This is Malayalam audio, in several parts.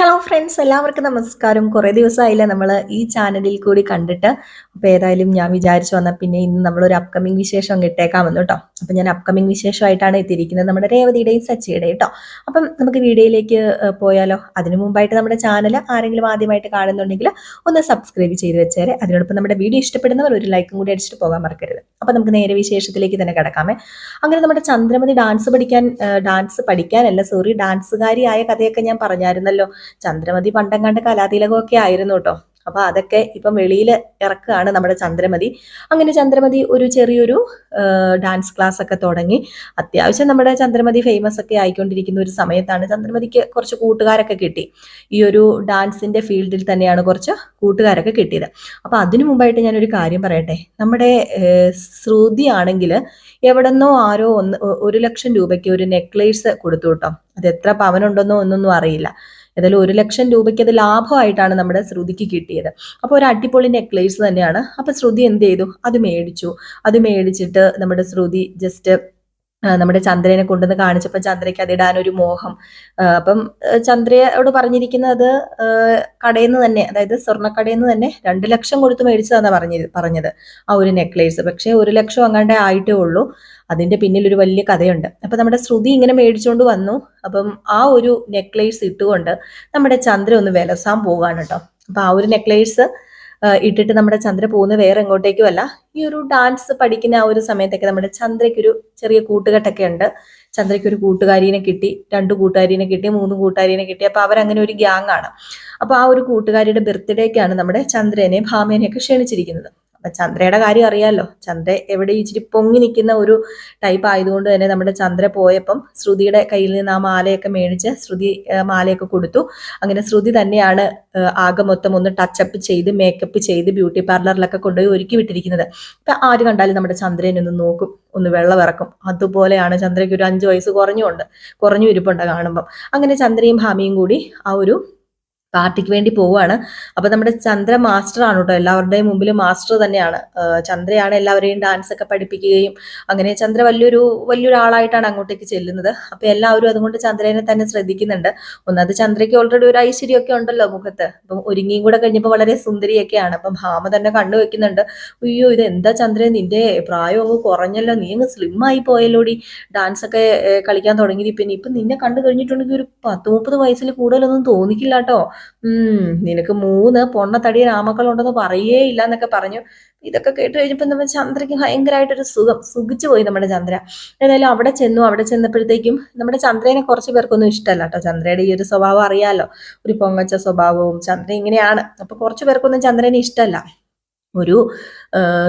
ഹലോ ഫ്രണ്ട്സ് എല്ലാവർക്കും നമസ്കാരം. കുറേ ദിവസമായില്ല നമ്മൾ ഈ ചാനലിൽ കൂടി കണ്ടിട്ട്. അപ്പോൾ ഏതായാലും ഞാൻ വിചാരിച്ചു വന്നാൽ പിന്നെ ഇന്ന് നമ്മളൊരു അപ്കമിങ് വിശേഷം കിട്ടേക്കാമെന്ന് കേട്ടോ. അപ്പം ഞാൻ അപ്കമിങ് വിശേഷമായിട്ടാണ് എത്തിയിരിക്കുന്നത് നമ്മുടെ രേവതിയുടെയും സച്ചിയുടെയും കേട്ടോ അപ്പം നമുക്ക് വീഡിയോയിലേക്ക് പോയാലോ? അതിനു മുമ്പായിട്ട് നമ്മുടെ ചാനൽ ആരെങ്കിലും ആദ്യമായിട്ട് കാണുന്നുണ്ടെങ്കിൽ ഒന്ന് സബ്സ്ക്രൈബ് ചെയ്ത് വെച്ചേരെ. അതിനോടൊപ്പം നമ്മുടെ വീഡിയോ ഇഷ്ടപ്പെടുന്നവർ ഒരു ലൈക്കും കൂടി അടിച്ചിട്ട് പോകാൻ മറക്കരുത്. അപ്പം നമുക്ക് നേരെ വിശേഷത്തിലേക്ക് തന്നെ കിടക്കാമേ. അങ്ങനെ നമ്മുടെ ചന്ദ്രമതി ഡാൻസ് പഠിക്കാൻ ഡാൻസ് പഠിക്കാനല്ല സോറി ഡാൻസുകാരിയായ കഥയൊക്കെ ഞാൻ പറഞ്ഞായിരുന്നല്ലോ. ചന്ദ്രമതി പണ്ടങ്ങാണ്ട് കലാതിലകമൊക്കെ ആയിരുന്നു കേട്ടോ അപ്പൊ അതൊക്കെ ഇപ്പം വെളിയിൽ ഇറക്കുകയാണ് നമ്മുടെ ചന്ദ്രമതി. അങ്ങനെ ചന്ദ്രമതി ഒരു ചെറിയൊരു ഡാൻസ് ക്ലാസ് ഒക്കെ തുടങ്ങി. അത്യാവശ്യം നമ്മുടെ ചന്ദ്രമതി ഫേമസ് ഒക്കെ ആയിക്കൊണ്ടിരിക്കുന്ന ഒരു സമയത്താണ് ചന്ദ്രമതിക്ക് കുറച്ച് കൂട്ടുകാരൊക്കെ കിട്ടി. ഈ ഒരു ഡാൻസിന്റെ ഫീൽഡിൽ തന്നെയാണ് കുറച്ച് കൂട്ടുകാരൊക്കെ കിട്ടിയത്. അപ്പൊ അതിനു മുമ്പായിട്ട് ഞാനൊരു കാര്യം പറയട്ടെ. നമ്മുടെ ശ്രുതി ആണെങ്കിൽ എവിടെന്നോ ആരോ ഒന്ന് ഒരു ലക്ഷം രൂപയ്ക്ക് ഒരു നെക്ലേസ് കൊടുത്തു കേട്ടോ. അത് എത്ര പവനുണ്ടെന്നോ ഒന്നൊന്നും അറിയില്ല. ഏതായാലും ഒരു ലക്ഷം രൂപയ്ക്ക് അത് ലാഭമായിട്ടാണ് നമ്മുടെ ശ്രുതിക്ക് കിട്ടിയത്. അപ്പോൾ ഒരു അടിപൊളി നെക്ലേസ് തന്നെയാണ്. അപ്പോൾ ശ്രുതി എന്ത് ചെയ്തു? അത് മേടിച്ചു. അത് മേടിച്ചിട്ട് നമ്മുടെ ശ്രുതി ജസ്റ്റ് നമ്മുടെ ചന്ദ്രനെ കൊണ്ടുവന്ന് കാണിച്ചപ്പോൾ ചന്ദ്രയ്ക്ക് അതിടാൻ ഒരു മോഹം അപ്പം ചന്ദ്രയോട് പറഞ്ഞിരിക്കുന്നത് കടയിൽ നിന്ന് തന്നെ അതായത് സ്വർണക്കടയിൽ നിന്ന് തന്നെ രണ്ട് ലക്ഷം കൊടുത്ത് മേടിച്ചതാണെന്ന് പറഞ്ഞത് പറഞ്ഞത്. ആ ഒരു നെക്ലേസ്. പക്ഷേ ഒരു ലക്ഷം അങ്ങാണ്ടേ ആയിട്ടേ ഉള്ളൂ. അതിന്റെ പിന്നിൽ ഒരു വലിയ കഥയുണ്ട്. അപ്പൊ നമ്മുടെ ശ്രുതി ഇങ്ങനെ മേടിച്ചുകൊണ്ട് വന്നു. അപ്പം ആ ഒരു നെക്ലേസ് ഇട്ടുകൊണ്ട് നമ്മുടെ ചന്ദ്ര ഒന്ന് വിലസാൻ പോവുകയാണ് കേട്ടോ. അപ്പൊ ആ ഒരു നെക്ലേസ് ഇട്ടിട്ട് നമ്മുടെ ചന്ദ്ര പോകുന്ന വേറെ എങ്ങോട്ടേക്കും അല്ല. ഈ ഒരു ഡാൻസ് പഠിക്കുന്ന ആ ഒരു സമയത്തൊക്കെ നമ്മുടെ ചന്ദ്രയ്ക്കൊരു ചെറിയ കൂട്ടുകെട്ടൊക്കെ ഉണ്ട്. ചന്ദ്രയ്ക്ക് ഒരു കൂട്ടുകാരിനെ കിട്ടി രണ്ട് കൂട്ടുകാരിനെ കിട്ടി മൂന്ന് കൂട്ടുകാരിനെ കിട്ടി. അപ്പൊ അവരങ്ങനെ ഒരു ഗ്യാങ് ആണ്. അപ്പൊ ആ ഒരു കൂട്ടുകാരിയുടെ ബർത്ത്ഡേക്കാണ് നമ്മുടെ ചന്ദ്രനെയും ഭാമേനെയൊക്കെ ക്ഷണിച്ചിരിക്കുന്നത്. അപ്പൊ ചന്ദ്രയുടെ കാര്യം അറിയാലോ. ചന്ദ്ര എവിടെ ഇച്ചിരി പൊങ്ങി നിൽക്കുന്ന ഒരു ടൈപ്പ് ആയതുകൊണ്ട് തന്നെ നമ്മുടെ ചന്ദ്ര പോയപ്പം ശ്രുതിയുടെ കയ്യിൽ നിന്ന് ആ മാലയൊക്കെ മേടിച്ച് ശ്രുതി മാലയൊക്കെ കൊടുത്തു. അങ്ങനെ ശ്രുതി തന്നെയാണ് ആകെ മൊത്തം ഒന്ന് ടച്ചപ്പ് ചെയ്ത് മേക്കപ്പ് ചെയ്ത് ബ്യൂട്ടി പാർലറിലൊക്കെ കൊണ്ടുപോയി ഒരുക്കി വിട്ടിരിക്കുന്നത്. അപ്പൊ ആര് കണ്ടാലും നമ്മുടെ ചന്ദ്രനെ ഒന്ന് നോക്കും ഒന്ന് വെള്ളം ഇറക്കും അതുപോലെയാണ് ചന്ദ്രയ്ക്ക് ഒരു അഞ്ച് വയസ്സ് കുറഞ്ഞുണ്ട് കുറഞ്ഞു ഇരിപ്പുണ്ട് കാണുമ്പം. അങ്ങനെ ചന്ദ്രയും ഭാമിയും കൂടി ആ ഒരു പാർട്ടിക്ക് വേണ്ടി പോവുകയാണ്. അപ്പൊ നമ്മുടെ ചന്ദ്ര മാസ്റ്റർ ആണ് കേട്ടോ. എല്ലാവരുടെയും മുമ്പിൽ മാസ്റ്റർ തന്നെയാണ്. ചന്ദ്രയാണ് എല്ലാവരെയും ഡാൻസ് ഒക്കെ പഠിപ്പിക്കുകയും അങ്ങനെ ചന്ദ്ര വലിയൊരു വലിയൊരാളായിട്ടാണ് അങ്ങോട്ടേക്ക് ചെല്ലുന്നത്. അപ്പൊ എല്ലാവരും അതുകൊണ്ട് ചന്ദ്രനെ തന്നെ ശ്രദ്ധിക്കുന്നുണ്ട്. ഒന്നത് ചന്ദ്രയ്ക്ക് ഓൾറെഡി ഒരു ഐശ്വര്യമൊക്കെ ഉണ്ടല്ലോ മുഖത്ത്. അപ്പം ഒരുങ്ങിയും കൂടെ കഴിഞ്ഞപ്പോൾ വളരെ സുന്ദരിയൊക്കെയാണ്. അപ്പം ഭാമ തന്നെ കണ്ണു വെക്കുന്നുണ്ട്. അയ്യോ ഇത് എന്താ ചന്ദ്രൻ നിന്റെ പ്രായം അങ്ങ് കുറഞ്ഞല്ലോ. നീ അങ്ങ് സ്ലിം ആയി പോയല്ലോടി. ഡാൻസ് ഒക്കെ കളിക്കാൻ തുടങ്ങി പിന്നെ ഇപ്പൊ നിന്നെ കണ്ടു കഴിഞ്ഞിട്ടുണ്ടെങ്കിൽ ഒരു പത്ത് മുപ്പത് വയസ്സിൽ കൂടുതലൊന്നും തോന്നിക്കില്ല കേട്ടോ. ഉം നിനക്ക് മൂന്ന് പൊണ്ണത്തടി രാമക്കളുണ്ടെന്ന് പറയേ ഇല്ല എന്നൊക്കെ പറഞ്ഞു. ഇതൊക്കെ കേട്ട് കഴിഞ്ഞപ്പോൾ നമ്മുടെ ചന്ദ്രയ്ക്ക് ഭയങ്കരമായിട്ടൊരു സുഖം. സുഖിച്ചു പോയി നമ്മുടെ ചന്ദ്ര. ഏതായാലും അവിടെ ചെന്നു. അവിടെ ചെന്നപ്പോഴത്തേക്കും നമ്മുടെ ചന്ദ്രനെ കുറച്ച് പേർക്കൊന്നും ഇഷ്ടമല്ല കേട്ടോ. ചന്ദ്രയുടെ ഈ ഒരു സ്വഭാവം അറിയാലോ. ഒരു പൊങ്ങച്ച സ്വഭാവവും ചന്ദ്ര ഇങ്ങനെയാണ്. അപ്പൊ കുറച്ച് പേർക്കൊന്നും ചന്ദ്രനെ ഇഷ്ടമല്ല. ഒരു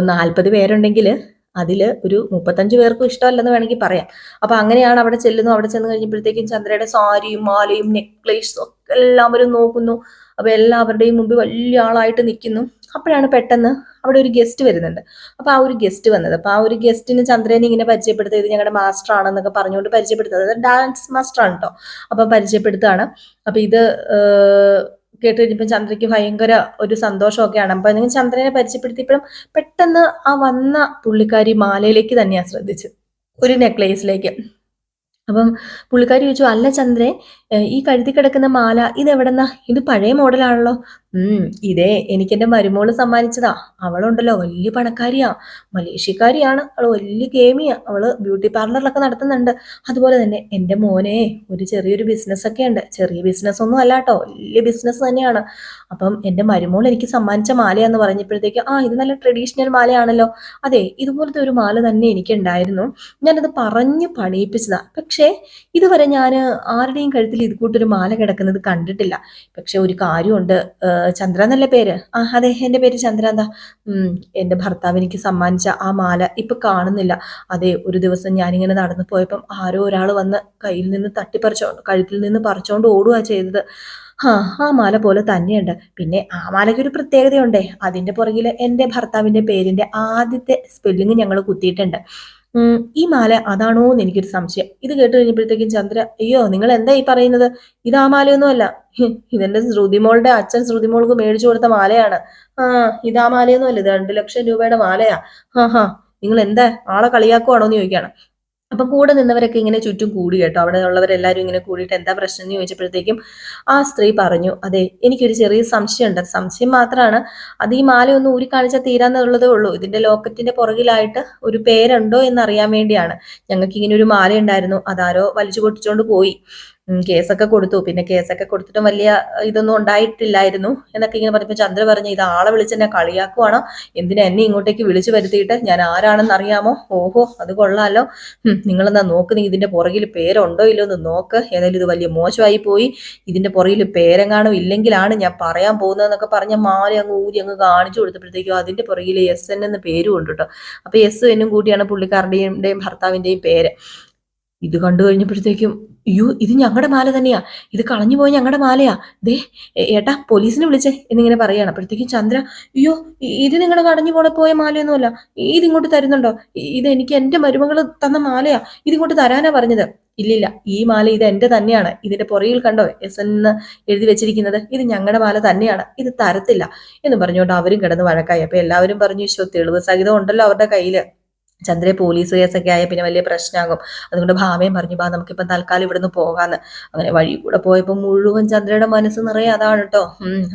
നാൽപ്പത് പേരുണ്ടെങ്കിൽ അതിൽ ഒരു മുപ്പത്തഞ്ച് പേർക്കും ഇഷ്ടമല്ലെന്ന് വേണമെങ്കിൽ പറയാം. അപ്പൊ അങ്ങനെയാണ് അവിടെ ചെല്ലുന്നു അവിടെ ചെന്ന് കഴിഞ്ഞപ്പോഴത്തേക്കും ചന്ദ്രയുടെ സാരിയും മാലയും നെക്ലേസും എല്ലാവരും നോക്കുന്നു. അപ്പൊ എല്ലാവരുടെയും മുമ്പിൽ വലിയ ആളായിട്ട് നിൽക്കുന്നു. അപ്പോഴാണ് പെട്ടെന്ന് അവിടെ ഒരു ഗസ്റ്റ് വരുന്നുണ്ട്. അപ്പൊ ആ ഒരു ഗസ്റ്റ് വന്നത്. അപ്പൊ ആ ഒരു ഗസ്റ്റിന് ചന്ദ്രനെ ഇങ്ങനെ പരിചയപ്പെടുത്തിയത് ഞങ്ങളുടെ മാസ്റ്റർ ആണെന്നൊക്കെ പറഞ്ഞുകൊണ്ട് പരിചയപ്പെടുത്തുന്നത് ഡാൻസ് മാസ്റ്റർ ആണ് കേട്ടോ അപ്പൊ പരിചയപ്പെടുത്തുകയാണ്. അപ്പൊ ഇത് കേട്ട് കഴിഞ്ഞപ്പോൾ ചന്ദ്രയ്ക്ക് ഭയങ്കര ഒരു സന്തോഷമൊക്കെയാണ് അപ്പൊ നിങ്ങൾ ചന്ദ്രനെ പരിചയപ്പെടുത്തിയപ്പോഴും പെട്ടെന്ന് ആ വന്ന പുള്ളിക്കാരി മാലയിലേക്ക് തന്നെയാണ് ശ്രദ്ധിച്ചത്. ഒരു നെക്ലേസിലേക്ക് അപ്പം പുള്ളിക്കാരി ചോദിച്ചു അല്ല ചന്ദ്രേ ഈ കഴുത്തി കിടക്കുന്ന മാല ഇത് എവിടെന്നാ ഇത് പഴയ മോഡലാണല്ലോ ഉം ഇതേ എനിക്ക് എന്റെ മരുമോൾ സമ്മാനിച്ചതാ. അവളുണ്ടല്ലോ വലിയ പണക്കാരിയാ. മലേഷ്യക്കാരിയാണ്. അവൾ വലിയ ഗെയിമിയാ അവൾ ബ്യൂട്ടി പാർലറിലൊക്കെ നടത്തുന്നുണ്ട്. അതുപോലെ തന്നെ എന്റെ മോനെ ഒരു ചെറിയൊരു ബിസിനസ് ഒക്കെ ഉണ്ട്. ചെറിയ ബിസിനസ് ഒന്നും അല്ല കേട്ടോ. വലിയ ബിസിനസ് തന്നെയാണ്. അപ്പം എന്റെ മരുമോൾ എനിക്ക് സമ്മാനിച്ച മാലയാന്ന് പറഞ്ഞപ്പോഴത്തേക്ക് ആ ഇത് നല്ല ട്രഡീഷണൽ മാലയാണല്ലോ. അതെ ഇതുപോലത്തെ ഒരു മാല തന്നെ എനിക്ക് ഉണ്ടായിരുന്നു. ഞാനത് പറഞ്ഞ് പണിയിപ്പിച്ചതാ. പക്ഷേ ഇതുവരെ ഞാൻ ആരുടെയും കഴുത്തിൽ ഇതുകൂട്ടൊരു മാല കിടക്കുന്നത് കണ്ടിട്ടില്ല. പക്ഷെ ഒരു കാര്യമുണ്ട്. ചന്ദ്ര എന്നല്ലേ പേര്? ആ അതെ എന്റെ പേര് ചന്ദ്ര എന്താ? എന്റെ ഭർത്താവ് എനിക്ക് സമ്മാനിച്ച ആ മാല ഇപ്പൊ കാണുന്നില്ല. അതെ ഒരു ദിവസം ഞാനിങ്ങനെ നടന്നു പോയപ്പം ആരോ ഒരാൾ വന്ന് കയ്യിൽ നിന്ന് തട്ടിപ്പറിച്ചോണ്ട് കഴുത്തിൽ നിന്ന് പറിച്ചോണ്ട് ഓടുക ചെയ്തത്. ആ ആ മാല പോലെ തന്നെയുണ്ട്. പിന്നെ ആ മാലയ്ക്ക് ഒരു പ്രത്യേകതയുണ്ടേ. അതിന്റെ പുറകിൽ എന്റെ ഭർത്താവിന്റെ പേരിന്റെ ആദ്യത്തെ സ്പെല്ലിങ് ഞങ്ങൾ കുത്തിയിട്ടുണ്ട്. ഈ മാല അതാണോ എന്ന് എനിക്കൊരു സംശയം. ഇത് കേട്ട് കഴിഞ്ഞപ്പോഴത്തേക്കും ചന്ദ്ര അയ്യോ നിങ്ങൾ എന്താ ഈ പറയുന്നത്? ഇത് ആ മാലയൊന്നുമല്ല ഇതെന്റെ ശ്രുതിമോളുടെ അച്ഛൻ ശ്രുതിമോൾക്ക് മേടിച്ചു കൊടുത്ത മാലയാണ്. ആ ഇത് ആ മാലയൊന്നുമല്ല ഇത് രണ്ട് ലക്ഷം രൂപയുടെ മാലയാ. ഹാ ഹാ നിങ്ങൾ എന്താ ആളെ കളിയാക്കുവാണോ എന്ന് ചോദിക്കാണ് അപ്പം കൂടെ നിന്നവരൊക്കെ ഇങ്ങനെ ചുറ്റും കൂടി കേട്ടോ. അവിടെ ഉള്ളവരെല്ലാവരും ഇങ്ങനെ കൂടിയിട്ട് എന്താ പ്രശ്നം എന്ന് ചോദിച്ചപ്പോഴത്തേക്കും ആ സ്ത്രീ പറഞ്ഞു അതെ എനിക്കൊരു ചെറിയ സംശയമുണ്ട്. സംശയം മാത്രമാണ്. അത് ഈ മാല ഒന്ന് ഊരി കാണിച്ചാൽ തീരാന്നുള്ളതേ ഉള്ളൂ. ഇതിന്റെ ലോക്കറ്റിന്റെ പുറകിലായിട്ട് ഒരു പേരുണ്ടോ എന്നറിയാൻ വേണ്ടിയാണ്. ഞങ്ങൾക്ക് ഇങ്ങനെ ഒരു മാല ഉണ്ടായിരുന്നു അതാരോ വലിച്ചു പൊട്ടിച്ചുകൊണ്ട് പോയി. കേസൊക്കെ കൊടുത്തു. പിന്നെ കേസൊക്കെ കൊടുത്തിട്ടും വലിയ ഇതൊന്നും ഉണ്ടായിട്ടില്ലായിരുന്നു. എന്നൊക്കെ ഇങ്ങനെ പറഞ്ഞപ്പോൾ ചന്ദ്ര പറഞ്ഞു ഇത് ആളെ വിളിച്ച് എന്നെ കളിയാക്കുവാണോ? എന്തിനാ എന്നെ ഇങ്ങോട്ടേക്ക് വിളിച്ചു വരുത്തിയിട്ട്? ഞാൻ ആരാണെന്ന് അറിയാമോ ഓഹോ അത് കൊള്ളാലോ. നിങ്ങളെന്നാ നോക്ക് നീ ഇതിന്റെ പുറകിൽ പേരുണ്ടോ ഇല്ലോ എന്ന് നോക്ക്. ഏതായാലും ഇത് വലിയ മോശമായി പോയി. ഇതിന്റെ പുറകിൽ പേരെങ്ങാണോ ഇല്ലെങ്കിലാണ് ഞാൻ പറയാൻ പോകുന്നതെന്നൊക്കെ പറഞ്ഞ മാല അങ്ങ് ഊരി അങ്ങ് കാണിച്ചു കൊടുത്തപ്പോഴത്തേക്കും അതിന്റെ പുറകിൽ എസ് എൻ എന്ന് പേരും ഉണ്ട് കേട്ടോ. അപ്പൊ എസ് എന്നും കൂട്ടിയാണ് പുള്ളിക്കാരുടെയും ഭർത്താവിന്റെയും പേര്. ഇത് കണ്ടു കഴിഞ്ഞപ്പോഴത്തേക്കും അയ്യോ ഇത് ഞങ്ങളുടെ മാല തന്നെയാ. ഇത് കളഞ്ഞു പോയ ഞങ്ങളുടെ മാലയാ. ദേ ഏട്ടാ പോലീസിനെ വിളിച്ചേ എന്നിങ്ങനെ പറയാണ്. അപ്പോഴത്തേക്കും ചന്ദ്ര അയ്യോ ഇത് നിങ്ങൾ കടഞ്ഞു പോണ പോയ മാലയൊന്നുമല്ല. ഇങ്ങോട്ട് തരുന്നുണ്ടോ? ഇത് എനിക്ക് എന്റെ മരുമകൾ തന്ന മാലയാ. ഇതിങ്ങോട്ട് തരാനാ പറഞ്ഞത്. ഇല്ലില്ല ഈ മാല ഇത് എന്റെ തന്നെയാണ്. ഇതിന്റെ പുറകിൽ കണ്ടോ എസ് എന്ന് എഴുതി വെച്ചിരിക്കുന്നത്? ഇത് ഞങ്ങളുടെ മാല തന്നെയാണ്. ഇത് തരത്തില്ല. എന്ന് പറഞ്ഞുകൊണ്ട് അവരും കിടന്ന് വഴക്കായി. അപ്പൊ എല്ലാവരും പറഞ്ഞു ഈശോ തെളിവ് സഹിതം ഉണ്ടല്ലോ അവരുടെ കയ്യിൽ. ചന്ദ്രയെ പോലീസ് കേസൊക്കെ ആയ പിന്നെ വലിയ പ്രശ്നമാകും അതുകൊണ്ട് ഭാമയും പറഞ്ഞു ബാ നമുക്കിപ്പം തൽക്കാലം ഇവിടുന്ന് പോകാന്ന്. അങ്ങനെ വഴി കൂടെ പോയപ്പോൾ മുഴുവൻ ചന്ദ്രയുടെ മനസ്സ് നിറയെ അതാണ് കേട്ടോ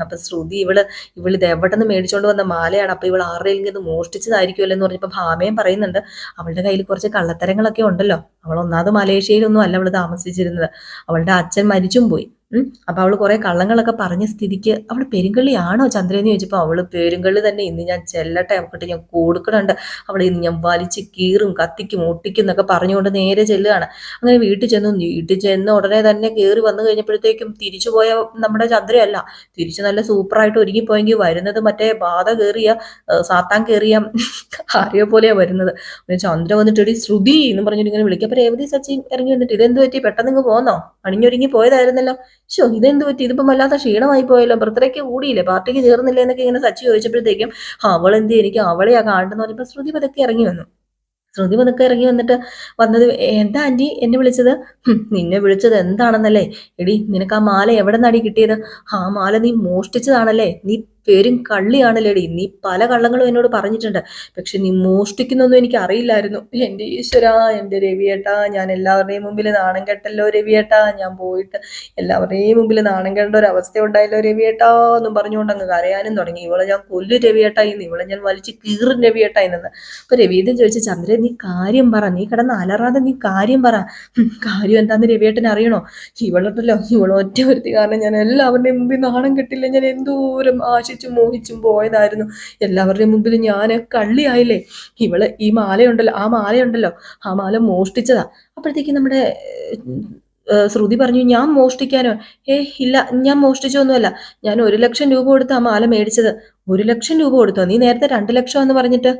അപ്പം ശ്രുതി ഇവൾ ഇവൾ ഇത് എവിടെ നിന്ന് മേടിച്ചോണ്ട് വന്ന മാലയാണ്. അപ്പൊ ഇവൾ ആരുടെയും ഇത് മോഷ്ടിച്ചതായിരിക്കുമല്ലോ എന്ന് പറഞ്ഞപ്പോൾ ഭാമയും പറയുന്നുണ്ട് അവളുടെ കയ്യിൽ കുറച്ച് കള്ളത്തരങ്ങളൊക്കെ ഉണ്ടല്ലോ. അവൾ ഒന്നാമത് മലേഷ്യയിലൊന്നും അല്ല അവൾ താമസിച്ചിരുന്നത്. അവളുടെ അച്ഛൻ മരിച്ചും പോയി. അപ്പൊ അവൾ കുറെ കള്ളങ്ങളൊക്കെ പറഞ്ഞ സ്ഥിതിക്ക് അവൾ പെരുങ്കള്ളിയാണോ ചന്ദ്രനെന്ന് ചോദിച്ചപ്പോ അവൾ പെരുങ്കള്ളി തന്നെ ഇന്ന് ഞാൻ ചെല്ലട്ടെ അവക്കിട്ട് ഞാൻ കൊടുക്കണുണ്ട്. അവളെ ഇന്ന് ഞാൻ വലിച്ച് കീറും കത്തിക്കും ഒട്ടിക്കും എന്നൊക്കെ പറഞ്ഞുകൊണ്ട് നേരെ ചെല്ലുകയാണ്. അങ്ങനെ വീട്ടിൽ ചെന്നു വീട്ടിൽ ചെന്ന് ഉടനെ തന്നെ കയറി വന്നു കഴിഞ്ഞപ്പോഴത്തേക്കും തിരിച്ചു പോയ നമ്മുടെ ചന്ദ്രയല്ല. തിരിച്ചു നല്ല സൂപ്പറായിട്ട് ഒരുങ്ങിപ്പോയെങ്കിൽ വരുന്നത് മറ്റേ ബാധ കയറിയ സാത്താൻ കയറിയ ആര്യ പോലെയാ വരുന്നത്. ചന്ദ്ര വന്നിട്ട് ഒരു ശ്രുതി എന്ന് പറഞ്ഞിട്ട് ഇങ്ങനെ വിളിക്കും. അപ്പൊ രേവതി സച്ചിൻ ഇറങ്ങി വന്നിട്ട് ഇതെന്ത് പറ്റി? പെട്ടെന്ന് ഇങ്ങ് പോന്നോ? അണിഞ്ഞൊരുങ്ങി പോയതായിരുന്നല്ലോ. ഷോ ഇതെന്ത് പറ്റി? ഇതിപ്പം വല്ലാത്ത ക്ഷീണമായി പോയല്ലോ. ബർത്ത്ഡേക്ക് കൂടിയില്ലേ? പാർട്ടിക്ക് ചേർന്നില്ല എന്നൊക്കെ ഇങ്ങനെ സച്ചി ചോദിച്ചപ്പോഴത്തേക്കും അവൾ എന്ത് എനിക്ക് അവളെയാ കാണുന്നു പറഞ്ഞപ്പോൾ ശ്രുതി പതൊക്കെ ഇറങ്ങി വന്നു. ശ്രുതി പതുക്കെ ഇറങ്ങി വന്നിട്ട് വന്നത് എന്താ ആന്റി എന്നെ വിളിച്ചത്? നിന്നെ വിളിച്ചത് എന്താണെന്നല്ലേ? എടി നിനക്ക് ആ മാല എവിടെ കിട്ടിയത്? ആ മാല നീ മോഷ്ടിച്ചതാണല്ലേ? നീ പേരും കള്ളിയാണ് ലേഡി നീ പല കള്ളങ്ങളും എന്നോട് പറഞ്ഞിട്ടുണ്ട്. പക്ഷെ നീ മോഷ്ടിക്കുന്നൊന്നും എനിക്ക് അറിയില്ലായിരുന്നു എന്റെ ഈശ്വര എന്റെ രവിയേട്ടാ ഞാൻ എല്ലാവരുടെയും മുമ്പിൽ നാണം കെട്ടല്ലോ രവിയേട്ടാ. ഞാൻ പോയിട്ട് എല്ലാവരുടെയും മുമ്പിൽ നാണം കെട്ടേണ്ട ഒരു അവസ്ഥ ഉണ്ടായല്ലോ രവിയേട്ടാ എന്നും പറഞ്ഞുകൊണ്ട് അങ്ങ് കരയാനും തുടങ്ങി. ഇവളെ ഞാൻ കൊല്ലു രവിയേട്ടാ ഇന്ന് ഇവളെ ഞാൻ വലിച്ച് കീറും രവിയേട്ടാ ഇന്നെന്ന് അപ്പൊ രവീന്ദ്രൻ ചോദിച്ചു ചന്ദ്രൻ നീ കാര്യം പറ. നീ കിടന്ന് അലറാതെ നീ കാര്യം പറ. കാര്യം എന്താന്ന് രവിയേട്ടൻ അറിയണോ? ഇവളുണ്ടല്ലോ ഇവളൊറ്റ ഒരുത്തി കാരണം ഞാൻ എല്ലാവരുടെയും മുമ്പിൽ നാണം കെട്ടില്ല. ഞാൻ എന്തോരം ആശ ആശിച്ചും മോഹിച്ചും പോയതായിരുന്നു. എല്ലാവരുടെയും മുമ്പിൽ ഞാൻ കള്ളിയായില്ലേ? ഇവൾ ഈ മാലയുണ്ടല്ലോ ആ മാലയുണ്ടല്ലോ. ആ മാല മോഷ്ടിച്ചതാ. അപ്പോഴത്തേക്ക് നമ്മുടെ ശ്രുതി പറഞ്ഞു ഞാൻ മോഷ്ടിക്കാനോ? ഏ ഇല്ല ഞാൻ മോഷ്ടിച്ചൊന്നുമല്ല. ഞാൻ ഒരു ലക്ഷം രൂപ കൊടുത്ത് ആ മാല മേടിച്ചത്. ഒരു ലക്ഷം രൂപ കൊടുത്തോ? നീ നേരത്തെ രണ്ട് ലക്ഷം എന്ന് പറഞ്ഞിട്ട്.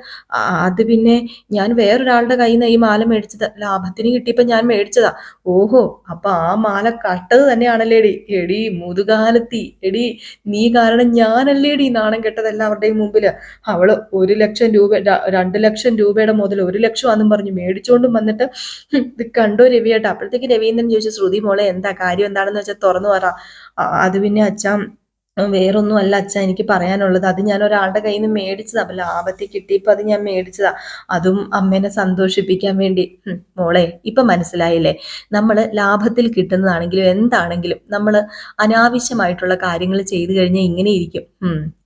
അത് പിന്നെ ഞാൻ വേറൊരാളുടെ കയ്യിൽ നിന്ന് ഈ മാല മേടിച്ചത്. ലാഭത്തിന് കിട്ടിയപ്പോ ഞാൻ മേടിച്ചതാ. ഓഹോ അപ്പൊ ആ മാല കട്ടത് തന്നെയാണല്ലേടി എടി. മുതുകാലത്തി. എടി നീ കാരണം ഞാനല്ലേ ഞാനല്ലേടി നാണം കെട്ടത് എല്ലാവരുടെയും മുമ്പിൽ. അവൾ ഒരു ലക്ഷം രൂപ രണ്ട് ലക്ഷം രൂപയുടെ മുതൽ ഒരു ലക്ഷം ആണെന്നും പറഞ്ഞു മേടിച്ചുകൊണ്ടും വന്നിട്ട് ഇത് കണ്ടോ രവിയേട്ടാ അപ്പോഴത്തേക്ക് രവീന്ദ്രൻ ചോദിച്ചു ശ്രുതി മോളെ എന്താ കാര്യം? എന്താണെന്ന് വെച്ചാൽ തുറന്നു പറ. അത് പിന്നെ അച്ഛാ വേറൊന്നും അല്ല അച്ഛ എനിക്ക് പറയാനുള്ളത്. അത് ഞാൻ ഒരാളുടെ കയ്യിൽ നിന്ന് മേടിച്ചതാ. അപ്പൊ ലാഭത്തിൽ കിട്ടിയപ്പോ അത് ഞാൻ മേടിച്ചതാ. അതും അമ്മേനെ സന്തോഷിപ്പിക്കാൻ വേണ്ടി. മോളെ ഇപ്പൊ മനസ്സിലായില്ലേ? നമ്മൾ ലാഭത്തിൽ കിട്ടുന്നതാണെങ്കിലും എന്താണെങ്കിലും നമ്മൾ അനാവശ്യമായിട്ടുള്ള കാര്യങ്ങൾ ചെയ്തു കഴിഞ്ഞാൽ ഇങ്ങനെ ഇരിക്കും.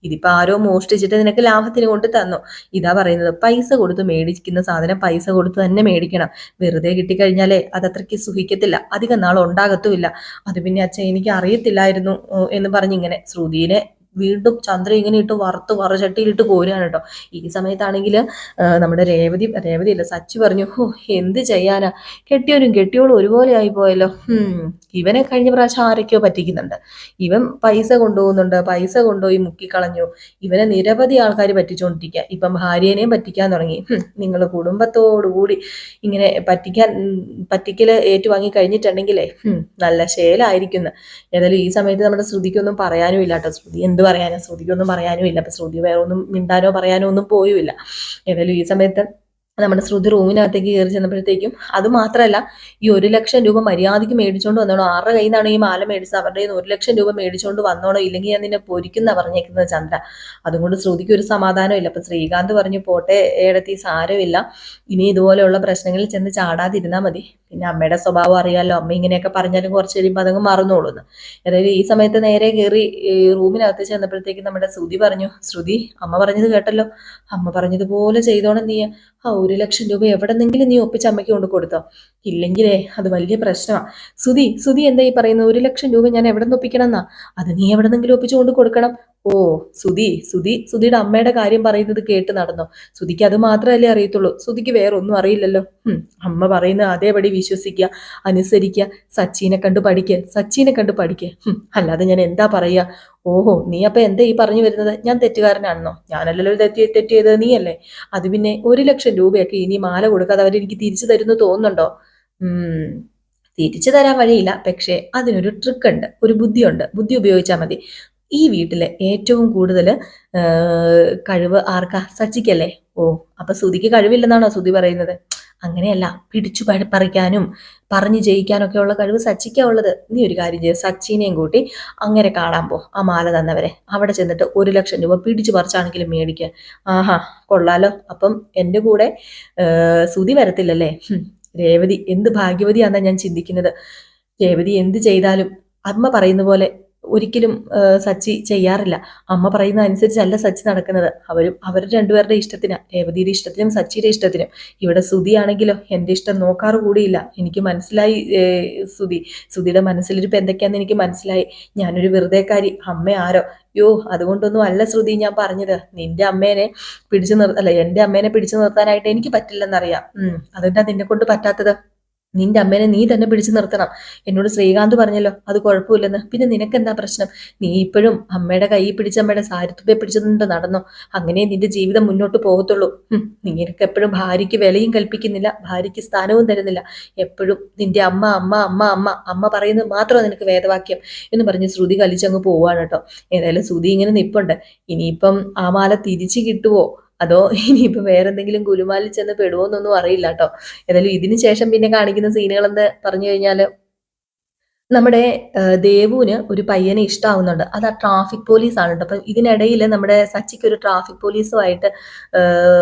ഇതിപ്പോ ആരോ മോഷ്ടിച്ചിട്ട് നിനക്ക് ലാഭത്തിന് കൊണ്ട് തന്നു. ഇതാ പറയുന്നത് പൈസ കൊടുത്ത് മേടിക്കുന്ന സാധനം പൈസ കൊടുത്ത് തന്നെ മേടിക്കണം. വെറുതെ കിട്ടിക്കഴിഞ്ഞാലേ അത് അത്രയ്ക്ക് സുഖിക്കത്തില്ല അധികം നാൾ ഉണ്ടാകത്തുമില്ല. അത് പിന്നെ അച്ഛൻ എനിക്ക് അറിയത്തില്ലായിരുന്നു എന്ന് പറഞ്ഞിങ്ങനെ ശ്രുതിനെ വീണ്ടും ചന്ദ്ര ഇങ്ങനെ ഇട്ട് വറുത്ത് വറചട്ടിയിലിട്ട് കോരുകയാണ് കേട്ടോ. ഈ സമയത്താണെങ്കിൽ നമ്മുടെ രേവതി രേവതി അല്ല സച്ചി പറഞ്ഞു ഓ എന്ത് ചെയ്യാനാ? കെട്ടിയവരും കെട്ടിയോളും ഒരുപോലെ ആയി പോയല്ലോ ഇവനെ കഴിഞ്ഞ പ്രാവശ്യം ആരൊക്കെയോ പറ്റിക്കുന്നുണ്ട്. ഇവൻ പൈസ കൊണ്ടുപോകുന്നുണ്ട് പൈസ കൊണ്ടുപോയി മുക്കിക്കളഞ്ഞു. ഇവനെ നിരവധി ആൾക്കാർ പറ്റിച്ചുകൊണ്ടിരിക്കുക ഇപ്പം ഭാര്യേനെയും പറ്റിക്കാൻ തുടങ്ങി. നിങ്ങൾ കുടുംബത്തോടുകൂടി ഇങ്ങനെ പറ്റിക്കാൻ പറ്റിക്കൽ ഏറ്റുവാങ്ങി കഴിഞ്ഞിട്ടുണ്ടെങ്കിലേ നല്ല ശേലായിരിക്കുന്നു. ഏതായാലും ഈ സമയത്ത് നമ്മുടെ ശ്രുതിക്കൊന്നും പറയാനും ഇല്ലാട്ടോ. ശ്രുതി എന്ത് പറയാനോ ശ്രുതിക്കൊന്നും പറയാനും ഇല്ല. അപ്പൊ ശ്രുതി വേറെ ഒന്നും മിണ്ടാനോ പറയാനോ ഒന്നും പോയുമില്ല. ഏതായാലും ഈ സമയത്ത് നമ്മുടെ ശ്രുതി റൂമിനകത്തേക്ക് കയറി ചെന്നപ്പോഴത്തേക്കും അത് മാത്രമല്ല ഈ ഒരു ലക്ഷം രൂപ മര്യാദയ്ക്ക് മേടിച്ചുകൊണ്ട് വന്നോണോ. ആരുടെ കയ്യിൽ നിന്നാണ് ഈ മാല മേടിച്ചത്? അവരുടെ ഒരു ലക്ഷം രൂപ മേടിച്ചുകൊണ്ട് വന്നോണോ. ഇല്ലെങ്കിൽ ഞാൻ നിന്നെ പൊരിക്കുന്ന പറഞ്ഞേക്കുന്നത് ചന്ദ്ര. അതുകൊണ്ട് ശ്രുതിക്ക് ഒരു സമാധാനമില്ല അപ്പൊ ശ്രീകാന്ത് പറഞ്ഞു പോട്ടെ ഏടത്തി സാരമില്ല. ഇനി ഇതുപോലെയുള്ള പ്രശ്നങ്ങളിൽ ചെന്ന് ചാടാതിരുന്നാൽ മതി. പിന്നെ അമ്മയുടെ സ്വഭാവം അറിയാലോ അമ്മ ഇങ്ങനെയൊക്കെ പറഞ്ഞാലും കുറച്ച് കഴിയുമ്പോൾ അതങ്ങ് മറന്നോളൂന്ന്. അതായത് ഈ സമയത്ത് നേരെ കയറി റൂമിനകത്ത് ചെന്നപ്പോഴത്തേക്ക് നമ്മുടെ ശ്രുതി പറഞ്ഞു ശ്രുതി അമ്മ പറഞ്ഞത് കേട്ടല്ലോ. അമ്മ പറഞ്ഞതുപോലെ ചെയ്തോണം നീ. ആ ഒരു ലക്ഷം രൂപ എവിടെന്നെങ്കിലും നീ ഒപ്പിച്ച് അമ്മയ്ക്ക് കൊണ്ട് കൊടുത്തോ. ഇല്ലെങ്കിലേ അത് വലിയ പ്രശ്നമാണ് സുതി സുതി എന്താ ഈ പറയുന്നത് ഒരു ലക്ഷം രൂപ ഞാൻ എവിടെ നിന്ന് ഒപ്പിക്കണം എന്നാ അത് നീ എവിടെന്നെങ്കിലും ഒപ്പിച്ചു കൊണ്ട് കൊടുക്കണം. ഓ സുതി സുതി സുതിയുടെ അമ്മയുടെ കാര്യം പറയുന്നത് കേട്ട് നടന്നോ. സുതിക്ക് അത് മാത്രമല്ലേ അറിയത്തുള്ളൂ. സുതിക്ക് വേറെ ഒന്നും അറിയില്ലല്ലോ അമ്മ പറയുന്ന അതേപടി വിശ്വസിക്കുക അനുസരിക്കുക സച്ചിനെ കണ്ട് പഠിക്കുക സച്ചിനെ കണ്ട് പഠിക്കുക അല്ലാതെ ഞാൻ എന്താ പറയുക? ഓഹോ നീ അപ്പൊ എന്താ ഈ പറഞ്ഞു വരുന്നത്? ഞാൻ തെറ്റുകാരനാണെന്നോ? ഞാനല്ലല്ലോ തെറ്റി തെറ്റ് ചെയ്തത് നീയല്ലേ? അത് പിന്നെ ഒരു ലക്ഷം രൂപയൊക്കെ ഇനി മാല കൊടുക്കാതെ അവരെനിക്ക് തിരിച്ചു തരുന്നു തോന്നുന്നുണ്ടോ? തിരിച്ചു തരാൻ വഴിയില്ല. പക്ഷേ അതിനൊരു ട്രിക്ക് ഉണ്ട് ഒരു ബുദ്ധിയുണ്ട്. ബുദ്ധി ഉപയോഗിച്ചാൽ മതി. ഈ വീട്ടിലെ ഏറ്റവും കൂടുതൽ കഴിവ് ആർക്കാ? സച്ചിക്കല്ലേ? ഓ അപ്പൊ സുതിക്ക് കഴിവില്ലെന്നാണോ സുതി പറയുന്നത്? അങ്ങനെയല്ല പിടിച്ചു പറിക്കാനും പറഞ്ഞു ജയിക്കാനൊക്കെ ഉള്ള കഴിവ് സച്ചിക്കാ ഉള്ളത്. നീ ഒരു കാര്യം ചെയ്യുക സച്ചിനെയും കൂട്ടി അങ്ങനെ കാണാൻ പോ ആ മാല തന്നവരെ. അവിടെ ചെന്നിട്ട് ഒരു ലക്ഷം രൂപ പിടിച്ചു പറിച്ചാണെങ്കിലും മേടിക്കുക ആഹാ കൊള്ളാലോ. അപ്പം എന്റെ കൂടെ സുതി വരത്തില്ലല്ലേ? രേവതി എന്ത് ഭാഗ്യവതിയാണെന്നാണ് ഞാൻ ചിന്തിക്കുന്നത്. രേവതി എന്ത് ചെയ്താലും അമ്മ പറയുന്ന പോലെ ഒരിക്കലും സച്ചി ചെയ്യാറില്ല. അമ്മ പറയുന്ന അനുസരിച്ചല്ല സച്ചി നടക്കുന്നത്. അവരും അവർ രണ്ടുപേരുടെ ഇഷ്ടത്തിന്. രേവതിയുടെ ഇഷ്ടത്തിനും സച്ചിയുടെ ഇഷ്ടത്തിനും. ഇവിടെ സുതിയാണെങ്കിലോ എന്റെ ഇഷ്ടം നോക്കാറ് കൂടിയില്ല. എനിക്ക് മനസ്സിലായി സുതി സുതിയുടെ മനസ്സിലൊരു എന്തൊക്കെയാന്ന് എനിക്ക് മനസ്സിലായി. ഞാനൊരു വെറുതെക്കാരി. അമ്മ ആരോ? യോ അതുകൊണ്ടൊന്നും അല്ല ശ്രുതി ഞാൻ പറഞ്ഞത്. നിന്റെ അമ്മേനെ പിടിച്ചു നിർ അല്ല എന്റെ അമ്മേനെ പിടിച്ചു നിർത്താനായിട്ട് എനിക്ക് പറ്റില്ലെന്നറിയാം. അതെന്താ നിന്നെ കൊണ്ട് പറ്റാത്തത്? നിന്റെ അമ്മേനെ നീ തന്നെ പിടിച്ചു നിർത്തണം. എന്നോട് ശ്രീകാന്ത് പറഞ്ഞല്ലോ അത് കുഴപ്പമില്ലെന്ന്. പിന്നെ നിനക്ക് എന്താ പ്രശ്നം? നീ ഇപ്പോഴും അമ്മയുടെ കൈ പിടിച്ച അമ്മയുടെ സാരിത്തുപ്പെ പിടിച്ചതുകൊണ്ട് നടന്നോ? അങ്ങനെ നിന്റെ ജീവിതം മുന്നോട്ട് പോകത്തുള്ളൂ. നീ എനിക്ക് എപ്പോഴും ഭാര്യയ്ക്ക് വിലയും കൽപ്പിക്കുന്നില്ല ഭാര്യയ്ക്ക് സ്ഥാനവും തരുന്നില്ല. എപ്പോഴും നിന്റെ അമ്മ അമ്മ അമ്മ അമ്മ അമ്മ പറയുന്നത് മാത്രമാണ് നിനക്ക് വേദവാക്യം എന്ന് പറഞ്ഞ് ശ്രുതി കലിച്ചങ്ങ് പോവാണ് കേട്ടോ. ഏതായാലും ശ്രുതി ഇങ്ങനെ നിപ്പുണ്ട്. ഇനിയിപ്പം ആ മാല തിരിച്ചു കിട്ടുവോ? അതോ ഇനിയിപ്പോൾ വേറെ എന്തെങ്കിലും ഗുലുമാലിൽ ചെന്ന് പെടുമോന്നൊന്നും അറിയില്ല കേട്ടോ ഏതായാലും ഇതിന് ശേഷം പിന്നെ കാണിക്കുന്ന സീനുകൾ എന്ന് പറഞ്ഞു കഴിഞ്ഞാൽ നമ്മുടെ ദേവുവിന് ഒരു പയ്യനെ ഇഷ്ടമാവുന്നുണ്ട് അത് ആ ട്രാഫിക് പോലീസാണ് കേട്ടോ അപ്പം ഇതിനിടയിൽ നമ്മുടെ സച്ചിക്ക് ഒരു ട്രാഫിക് പോലീസുമായിട്ട്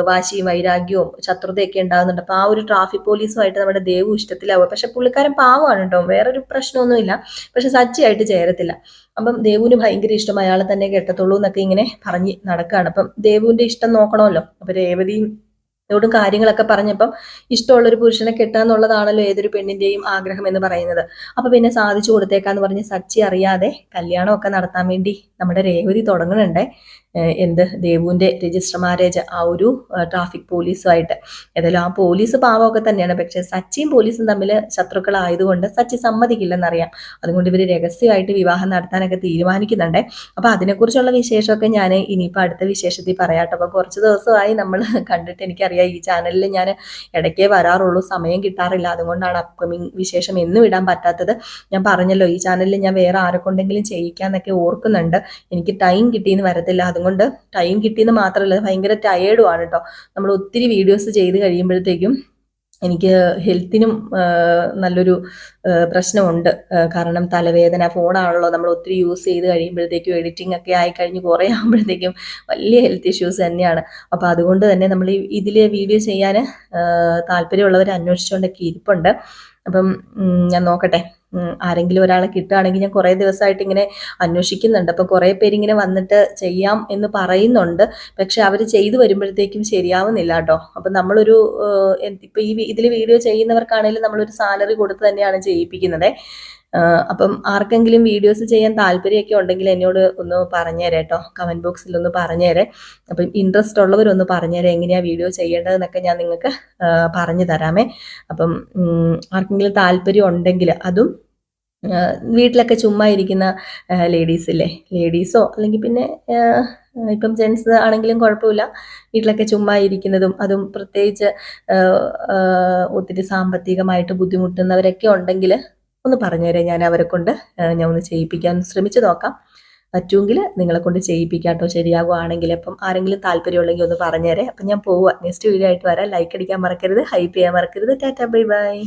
വാശിയും വൈരാഗ്യവും ശത്രുതയൊക്കെ ഉണ്ടാകുന്നുണ്ട് അപ്പം ആ ഒരു ട്രാഫിക് പോലീസുമായിട്ട് നമ്മുടെ ദേവു ഇഷ്ടത്തിലാവുക. പക്ഷെ പുള്ളിക്കാരൻ പാവമാണ് കേട്ടോ വേറൊരു പ്രശ്നമൊന്നുമില്ല. പക്ഷെ സച്ചിയായിട്ട് ചേരത്തില്ല. അപ്പം ദേവുവിന് ഭയങ്കര ഇഷ്ടം അയാളെ തന്നെ കെട്ടത്തുള്ളൂ എന്നൊക്കെ ഇങ്ങനെ പറഞ്ഞ് നടക്കുകയാണ് അപ്പം ദേവുവിന്റെ ഇഷ്ടം നോക്കണമല്ലോ. അപ്പം രേവതിയും ഇതോടും കാര്യങ്ങളൊക്കെ പറഞ്ഞപ്പം ഇഷ്ടമുള്ള ഒരു പുരുഷനെ കെട്ടാന്നുള്ളതാണല്ലോ ഏതൊരു പെണ്ണിന്റെയും ആഗ്രഹം എന്ന് പറയുന്നത്. അപ്പൊ പിന്നെ സാധിച്ചു കൊടുത്തേക്കാന്ന് പറഞ്ഞ് സച്ചി അറിയാതെ കല്യാണമൊക്കെ നടത്താൻ വേണ്ടി നമ്മുടെ രേവതി തുടങ്ങുന്നുണ്ട്. എന്ത് ദേവുവിന്റെ രജിസ്റ്റർ മാരേജ് ആ ഒരു ട്രാഫിക് പോലീസുമായിട്ട്. ഏതായാലും ആ പോലീസ് പാവമൊക്കെ തന്നെയാണ്. പക്ഷേ സച്ചിയും പോലീസും തമ്മിൽ ശത്രുക്കളായതുകൊണ്ട് സച്ചി സമ്മതിക്കില്ലെന്നറിയാം. അതുകൊണ്ട് ഇവർ രഹസ്യമായിട്ട് വിവാഹം നടത്താനൊക്കെ തീരുമാനിക്കുന്നുണ്ട്. അപ്പോൾ അതിനെക്കുറിച്ചുള്ള വിശേഷമൊക്കെ ഞാൻ ഇനിയിപ്പോൾ അടുത്ത വിശേഷത്തിൽ പറയാട്ടോ അപ്പോൾ കുറച്ച് ദിവസമായി നമ്മൾ കണ്ടിട്ട് എനിക്കറിയാം ഈ ചാനലിൽ ഞാൻ ഇടയ്ക്കേ വരാറുള്ളൂ. സമയം കിട്ടാറില്ല. അതുകൊണ്ടാണ് അപ്കമിങ് വിശേഷം എന്നും ഇടാൻ പറ്റാത്തത്. ഞാൻ പറഞ്ഞല്ലോ ഈ ചാനലിൽ ഞാൻ വേറെ ആരെക്കൊണ്ടെങ്കിലും ചെയ്യിക്കാന്നൊക്കെ ഓർക്കുന്നുണ്ട്. എനിക്ക് ടൈം കിട്ടിയെന്ന് വരത്തില്ല. അതുകൊണ്ട് ടൈം കിട്ടിയെന്ന് മാത്രമല്ല ഭയങ്കര ടയേർഡുമാണ് കേട്ടോ നമ്മൾ ഒത്തിരി വീഡിയോസ് ചെയ്ത് കഴിയുമ്പോഴത്തേക്കും എനിക്ക് ഹെൽത്തിനും നല്ലൊരു പ്രശ്നമുണ്ട്. കാരണം തലവേദന ഫോണാണല്ലോ നമ്മൾ ഒത്തിരി യൂസ് ചെയ്ത് കഴിയുമ്പോഴത്തേക്കും എഡിറ്റിംഗ് ഒക്കെ ആയി കഴിഞ്ഞ് കുറേ ആകുമ്പോഴത്തേക്കും വലിയ ഹെൽത്ത് ഇഷ്യൂസ് തന്നെയാണ്. അപ്പോൾ അതുകൊണ്ട് തന്നെ നമ്മൾ ഇതിൽ വീഡിയോ ചെയ്യാൻ താല്പര്യമുള്ളവർ അന്വേഷിച്ചുകൊണ്ടൊക്കെ ഇരിപ്പുണ്ട്. അപ്പം ഞാൻ നോക്കട്ടെ. ആരെങ്കിലും ഒരാളെ കിട്ടുകയാണെങ്കിൽ ഞാൻ കുറേ ദിവസമായിട്ട് ഇങ്ങനെ അന്വേഷിക്കുന്നുണ്ട്. അപ്പം കുറേ പേരിങ്ങനെ വന്നിട്ട് ചെയ്യാം എന്ന് പറയുന്നുണ്ട്. പക്ഷെ അവർ ചെയ്തു വരുമ്പോഴത്തേക്കും ശരിയാവുന്നില്ല കേട്ടോ. അപ്പം നമ്മളൊരു ഇപ്പം ഈ ഇതിൽ വീഡിയോ ചെയ്യുന്നവർക്കാണെങ്കിലും നമ്മളൊരു സാലറി കൊടുത്ത് തന്നെയാണ് ചെയ്യിപ്പിക്കുന്നത്. അപ്പം ആർക്കെങ്കിലും വീഡിയോസ് ചെയ്യാൻ താല്പര്യമൊക്കെ ഉണ്ടെങ്കിൽ എന്നോട് ഒന്ന് പറഞ്ഞുതരാം കേട്ടോ കമന്റ് ബോക്സിൽ ഒന്ന് പറഞ്ഞുതരാം അപ്പം ഇൻട്രസ്റ്റ് ഉള്ളവരൊന്ന് പറഞ്ഞുതരാം എങ്ങനെയാണ് വീഡിയോ ചെയ്യേണ്ടതെന്നൊക്കെ ഞാൻ നിങ്ങൾക്ക് പറഞ്ഞു തരാമേ. അപ്പം ആർക്കെങ്കിലും താല്പര്യം ഉണ്ടെങ്കിൽ അതും വീട്ടിലൊക്കെ ചുമ്മാ ഇരിക്കുന്ന ലേഡീസ് ഇല്ലേ? ലേഡീസോ അല്ലെങ്കിൽ പിന്നെ ഇപ്പം ജെൻസ് ആണെങ്കിലും കുഴപ്പമില്ല. വീട്ടിലൊക്കെ ചുമ്മാ ഇരിക്കുന്നതും അതും പ്രത്യേകിച്ച് ഒത്തിരി സാമ്പത്തികമായിട്ട് ബുദ്ധിമുട്ടുന്നവരൊക്കെ ഉണ്ടെങ്കിൽ ഒന്ന് പറഞ്ഞുതരാം ഞാൻ അവരെ കൊണ്ട് ഞാൻ ഒന്ന് ചെയ്യിപ്പിക്കാൻ ശ്രമിച്ചു നോക്കാം. പറ്റുമെങ്കിൽ നിങ്ങളെ കൊണ്ട് ചെയ്യിപ്പിക്കാം കേട്ടോ. ശരിയാകുവാണെങ്കിൽ അപ്പം ആരെങ്കിലും താല്പര്യമുള്ളെങ്കിൽ ഒന്ന് പറഞ്ഞേരെ അപ്പം ഞാൻ പോവുക നെക്സ്റ്റ് വീഡിയോ ആയിട്ട് വരാം. ലൈക്ക് അടിക്കാൻ മറക്കരുത്. ഹൈപ്പ് ചെയ്യാൻ മറക്കരുത്. Tata bye bye